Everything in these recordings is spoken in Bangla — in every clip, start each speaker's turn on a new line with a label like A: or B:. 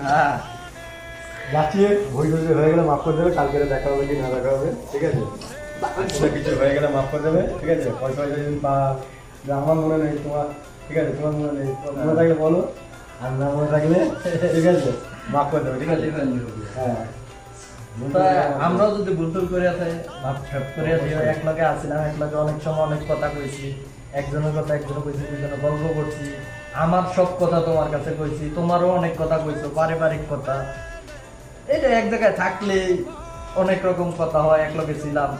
A: হ্যাঁ।
B: যাচ্ছি ভুল টুল হয়ে গেলে মাফ করে দেবে কালকে দেখা হবে কি না দেখা হবে ঠিক আছে? কিছু হয়ে গেলে মাফ করে দেবে ঠিক আছে? পয়সা পয়সা যদি পা আমার মনে নেই তোমার ঠিক আছে? তোমার মনে নেই মনে থাকলে বলো আর না মনে থাকলে ঠিক আছে? মাফ করে দেবে ঠিক আছে? হ্যাঁ।
A: আমরাও যদি ভুলটুল করে আছে ঠাপ করে এক লগে আসছিলাম এক লগে অনেক সময় অনেক কথা কইছি একজনের কথা একজনে কইছি দুজনে গল্প করছি আমার সব কথা তোমার কাছে কইছি, তোমারও অনেক কথা কইছো, পারিবারিক কথা। এটা এক জায়গায় থাকলে অনেক রকম কথা হয়, এক লগে ছিলাম।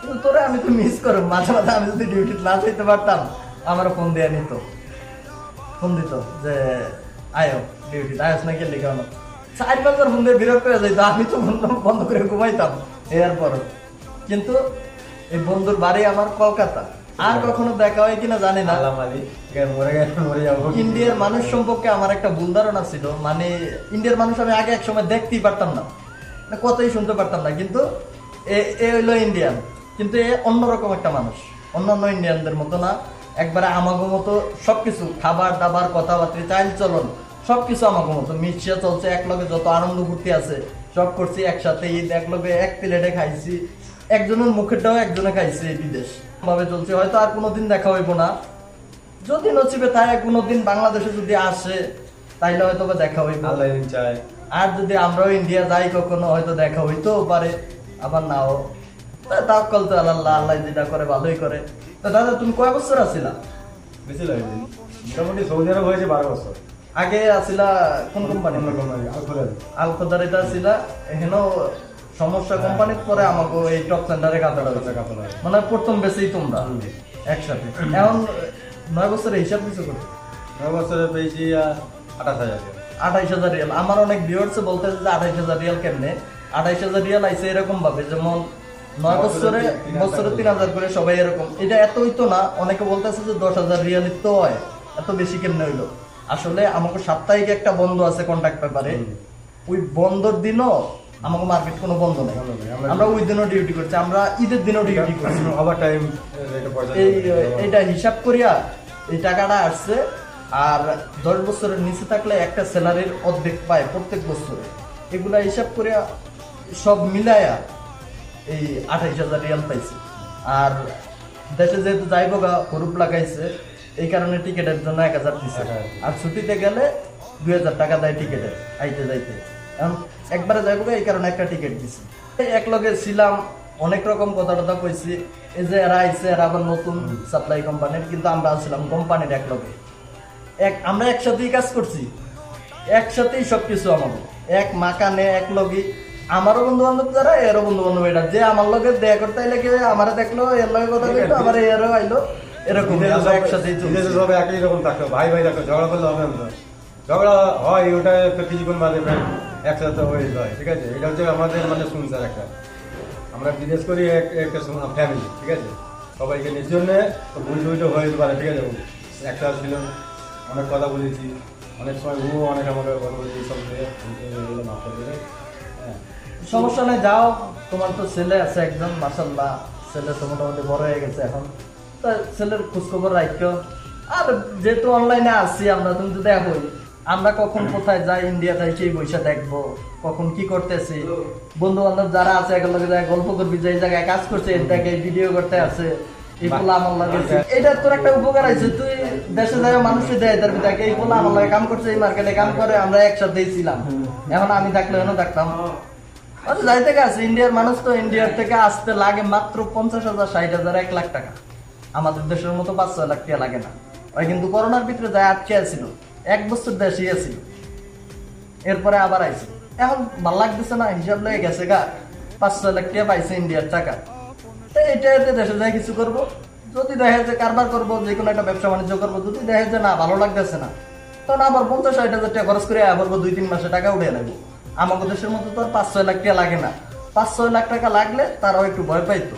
A: কিন্তু তোরা আমি তো মিস করো মাঝে মাঝে আমি যদি ডিউটি না যেতে পারতাম আমার ফোন দেয়া নিত। ফোন দিত যে, আয়ো ডিউটি আয়স না গেলে কেন? চার বছর ফোন দিয়ে বিরক্ত হয়ে যাইতো, আমি তো ফোন বন্ধ করে ঘুমাইতাম। এরপর কিন্তু এই বন্ধুর বাড়ি আমার কলকাতা। আর কখনো দেখা হয় কিনা জানি না।
B: মরে গেলে মরে যাব
A: ইন্ডিয়ার মানুষ সম্পর্কে আমার একটা ভুল ধারণা ছিল। মানে ইন্ডিয়ার মানুষ আমি আগে এক সময় দেখতেই পারতাম না। মানে কথাই শুনতে পারতাম না কিন্তু এ- হইল ইন্ডিয়ান কিন্তু এ অন্যরকম একটা মানুষ। অন্যান্য ইন্ডিয়ানদের মতো না। একবারে আমাগো মতো সবকিছু খাবার দাবার কথাবার্তা চাইল চলন সবকিছু আমাগো মতো। মিশিয়া চলছে এক লগে যত আনন্দ ফুর্তি আছে সব করছি একসাথে ঈদ এক লগে এক প্লেটে খাইছি। একজনের মুখেরটাও একজনে খাইছে এই বিদেশ। ভাবে চলছে হয়তো আর কোনোদিন দেখা হইব না। যদি নচিবে তাই কোনোদিন বাংলাদেশে যদি আসে তাইলে হয়তো বা দেখা হইব।
B: আল্লাহ চায়।
A: আর যদি আমরাও ইন্ডিয়া যাই কখনো হয়তো দেখা হইতেও পারে আবার নাও। তাওকাল তো আল্লাহ আল্লাহ যেটা করে ভালোই করে। তো দাদা তুমি কয় বছর আছিলা?
B: বেশি লাগে মোটামুটি সৌদি আরব হয়েছে বারো বছর।
A: আগে আছিলা কোন কোম্পানি
B: কোম্পানি আর খোলা নেই।
A: আছিলা এখানেও সমস্যা কোম্পানির পরে আমাকে এই টপ সেন্টারে
B: লাগে।
A: মানে প্রথম বেশি তোমরা একসাথে। এখন নয় বছরের হিসাব কিছু করতে
B: নয় বছরে পেয়েছি আঠাশ হাজার।
A: আঠাইশ হাজার রিয়াল আমার অনেক ভিউয়ার্স বলতেছে যে আঠাইশ হাজার রিয়াল কেমনে? আঠাইশ হাজার রিয়াল আইসে এরকম ভাবে যেমন নয় বছরে বছরে তিন হাজার করে। সবাই এরকম। এটা এতই তো না অনেকে বলতেছে যে দশ হাজার রিয়াল তো হয়। এত বেশি কেমনে হইল? আসলে আমাকে সাপ্তাহিক একটা বন্ধ আছে কন্ট্যাক্ট পেপারে ওই বন্ধর দিনও আমাকে মার্কেট কোনো বন্ধ নেই।
B: আমরা-
A: ওই দিনও ডিউটি করছি আমরা ঈদের দিনও ডিউটি করছি।
B: ওভার টাইম এটা
A: হিসাব করিয়া এই টাকাটা আসছে আর দশ বছরের নিচে থাকলে একটা স্যালারির অর্ধেক পায় প্রত্যেক বছরে। এগুলা হিসাব করিয়া সব মিলায়া এই আঠাইশ হাজার রিয়াল পাইছে। আর দেশে যেহেতু যাইব গা হরুপ লাগাইছে এই কারণে টিকিটের জন্য এক হাজার দিছে। আর ছুটিতে গেলে দুই হাজার টাকা দেয় টিকিটে আইতে যাইতে। এখন একবারে যাইব এই কারণে একটা টিকিট দিছি। এই এক লগে ছিলাম অনেক রকম কথা টথা কইছি। এই যে এরা আইছে এরা আবার নতুন সাপ্লাই কোম্পানির কিন্তু আমরা ছিলাম কোম্পানির এক লগে। এক আমরা একসাথেই কাজ করছি। একসাথেই সবকিছু আমাদের। এক মাকানে এক লগে। আমারও বন্ধু বান্ধব যারা এরও বন্ধু বান্ধব এটা। যে আমার লগে দেয়া করতে আইলে কি আমারে দেখল এর লগে কথা কইতো আমার এরও আইলো। এরকম একসাথেই চলছি।
B: সব একই রকম থাকতো। ভাই ভাই থাকতো ঝগড়া করলে হবে না। ঝগড়া হয় ওটা কিছুক্ষণ বাদে প্রায় একসাথে হয়ে যায়, ঠিক আছে? এটা হচ্ছে আমাদের মানে সংসার একটা। আমরা বিদেশ করি এক একটা ফ্যামিলি ঠিক আছে? সবাইকে নিজের জন্য বুঝে টুলটা হয়ে যেতে পারে, ঠিক আছে? একটা ছিল, অনেক কথা বলেছি। অনেক সময় ও অনেক আমাকে কথা বলেছি, সব মাফ করে হ্যাঁ।
A: সমস্যা নেই, যাও। তোমার তো ছেলে আছে একজন মাসাল্লাহ ছেলে তো মোটামুটি বড় হয়ে গেছে এখন। তা ছেলের খোঁজখবর রাখো আর যেহেতু অনলাইনে আসছি আমরা, তুমি তো দেখোই। আমরা কখন কোথায় যাই ইন্ডিয়া যাই সেই বৈশা দেখব। কখন কি করতেছি? বন্ধু বান্ধব যারা আছে এগুলোকে যায় গল্প করবি যে জায়গায় কাজ করছে এটাকে ভিডিও করতে আছে। এটা তোর একটা উপকার আছে তুই দেশে যায় মানুষে দেয় তার আমার লাগে কাম করছে এই মার্কেটে কাম করে আমরা একসাথেই ছিলাম। এখন আমি থাকলে এখনও থাকতাম। আচ্ছা যাই থেকে আছে ইন্ডিয়ার মানুষ তো ইন্ডিয়ার থেকে আসতে লাগে মাত্র পঞ্চাশ হাজার ষাট হাজার এক লাখ টাকা। আমাদের দেশের মতো পাঁচ ছয় লাখ টাকা লাগে না। ওই কিন্তু করোনার ভিতরে যায় আটকে আছিল এক বছর দেশে আছিল এরপরে আবার আইছে। এখন ভালো লাগতেছে না, হিসাব লেগে গেছে গা। পাঁচ ছয় লাখ টাকা পাইছে ইন্ডিয়ার টাকা। তো এটা এতে দেশে যাই কিছু করব। যদি দেখে যে কারবার করব, যে কোনো একটা ব্যবসা বাণিজ্য করব, যদি দেখে যে না, ভালো লাগতেছে না, তখন আবার পঞ্চাশ ষাট হাজার টাকা খরচ করে আবার দুই তিন মাসে টাকা উঠে নেব। আমাদের দেশের মতো তো আর পাঁচ ছয় লাখ টাকা লাগে না। পাঁচ ছয় লাখ টাকা লাগলে তারাও একটু ভয় পাইতো,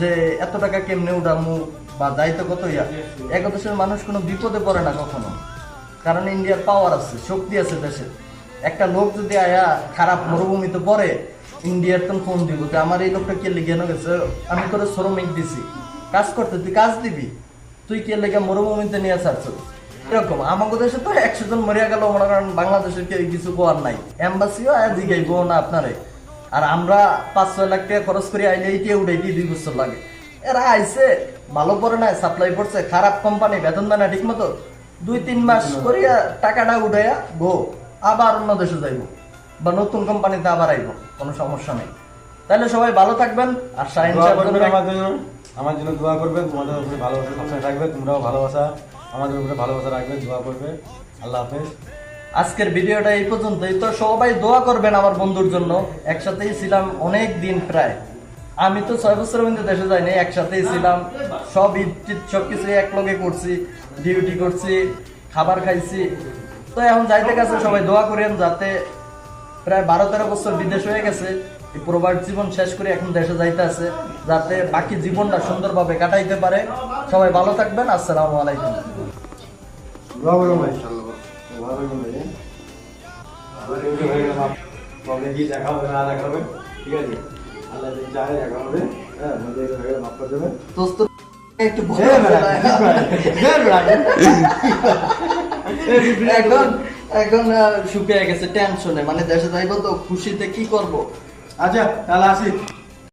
A: যে এত টাকা কেমনে উঠামু বা দায়িত্ব কত ইয়া এক দেশের মানুষ কোনো বিপদে পড়ে না কখনো। কারণ ইন্ডিয়ার পাওয়ার আছে, শক্তি আছে দেশের একটা লোক যদি আয়া খারাপ মরুভূমিতে পড়ে, ইন্ডিয়ার তো ফোন দিব, তো আমার এই লোকটা কে লিখে গেছে? আমি তোর শ্রমিক দিছি। কাজ করতে, তুই কাজ দিবি? তুই কে লেগে মরুভূমিতে নিয়ে ছাড়ছ এরকম আমাদের দেশে তো একশো জন মরিয়া গেল মনে করেন বাংলাদেশের কেউ কিছু কোয়ার নাই। এম্বাসিও আজ গাইব না আপনারে। আর আমরা পাঁচ ছয় লাখ টাকা খরচ করে, আইলে এইটি উঠাইতে দুই বছর লাগে? এরা আইছে, ভালো পরে নাই সাপ্লাই করছে, খারাপ কোম্পানি বেতন দেয় না ঠিক মতো দুই তিন মাস করিয়া টাকাটা উঠাইয়া গো আবার অন্য দেশে যাইব। বা নতুন কোম্পানিতে আবার আইব কোনো সমস্যা নেই। তাহলে সবাই ভালো থাকবেন আর
B: আমার জন্য দোয়া করবেন তোমাদের উপরে ভালোবাসা সবসময় রাখবে তোমরাও ভালোবাসা আমাদের উপরে ভালোবাসা রাখবে দোয়া করবে। আল্লাহ হাফেজ।
A: আজকের ভিডিওটা এই পর্যন্তই। তো সবাই দোয়া করবেন আমার বন্ধুর জন্য। একসাথেই ছিলাম অনেক দিন প্রায়। আমি তো ছয় বছরের মধ্যে দেশে যাইনি একসাথেই ছিলাম। সব ঈদ সব কিছু একলগে করছি ডিউটি করছি, খাবার খাইছি। তো এখন যাইতে গেছে সবাই দোয়া করেন যাতে প্রায় বারো তেরো বছর বিদেশ হয়ে গেছে প্রবাস জীবন শেষ করে এখন দেশে যাইতে আছে, যাতে বাকি জীবনটা সুন্দরভাবে কাটাইতে পারে। সবাই ভালো থাকবেন, আসসালামু আলাইকুম।
B: ঠিক আছে হ্যাঁ।
A: এখন এখন শুকিয়ে গেছে টেনশনে মানে দেশে যাইবো তো খুশিতে কি করব?
B: আচ্ছা তাহলে আসি।